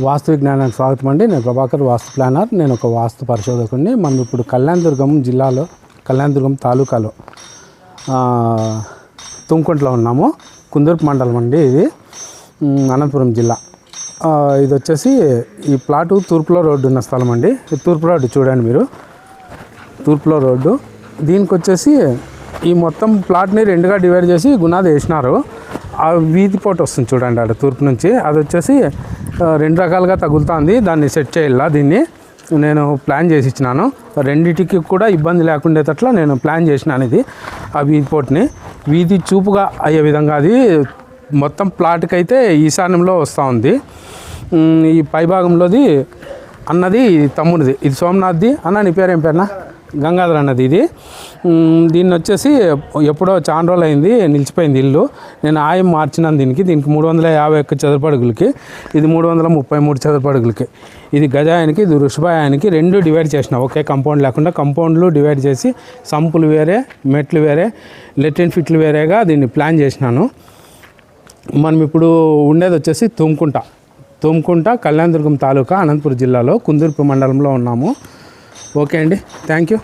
వాస్తు విజ్ఞానానికి స్వాగతం అండి. నేను ప్రభాకర్ వాస్తు ప్లానర్. నేను ఒక వాస్తు పరిశోధకుడిని. మనం ఇప్పుడు కళ్యాణదుర్గం జిల్లాలో కళ్యాణదుర్గం తాలూకాలో ఆ, ఉన్నాము. కుందూర్పు మండలం అండి ఇది. అనంతపురం జిల్లా. ఇది వచ్చేసి ఈ ప్లాటు తూర్పులో రోడ్డు ఉన్న స్థలం అండి. ఇది తూర్పు రోడ్డు చూడండి మీరు. తూర్పులో రోడ్డు. దీనికి వచ్చేసి ఈ మొత్తం ప్లాట్ని రెండుగా డివైడ్ చేసి గునాది వేసినారు. ఆ వీధి పోటు వస్తుంది చూడండి అక్కడ తూర్పు నుంచి. అది వచ్చేసి రెండు రకాలుగా తగులుతుంది. దాన్ని సెట్ చేయాలా దీన్ని? నేను ప్లాన్ చేసి ఇచ్చినాను. రెండిటికి కూడా ఇబ్బంది లేకుండేటట్లా నేను ప్లాన్ చేసినాను ఇది ఆ వీధి పోటుని. వీధి చూపుగా అయ్యే విధంగా అది మొత్తం ప్లాట్కి అయితే ఈశాన్యంలో వస్తూ ఉంది. ఈ పైభాగంలోది అన్నది తమ్ముడిది ఇది సోమనాథ్ది. అన్న నీ పేరు ఏం పేరునా? గంగాధర అన్నది ఇది. దీన్ని వచ్చేసి ఎప్పుడో చాలా రోజులు అయింది నిలిచిపోయింది ఇల్లు. నేను ఆయం మార్చినాను దీనికి. దీనికి మూడు వందల యాభై ఒక్క చదరపడుగులకి ఇది మూడు వందల ముప్పై మూడు చదరపడుగులకి. ఇది గజాయానికి ఇది వృషభాయానికి రెండు డివైడ్ చేసిన. ఒకే కంపౌండ్ లేకుండా కంపౌండ్లు డివైడ్ చేసి సంపులు వేరే మెట్లు వేరే లెట్రిన్ ఫిట్లు వేరేగా దీన్ని ప్లాన్ చేసినాను. మనం ఇప్పుడు ఉండేది వచ్చేసి తుమ్కుంట. తుమ్కుంట కళ్యాణదుర్గం తాలూకా అనంతపురం జిల్లాలో కుందుర్పు మండలంలో ఉన్నాము. ఓకే అండి. Thank you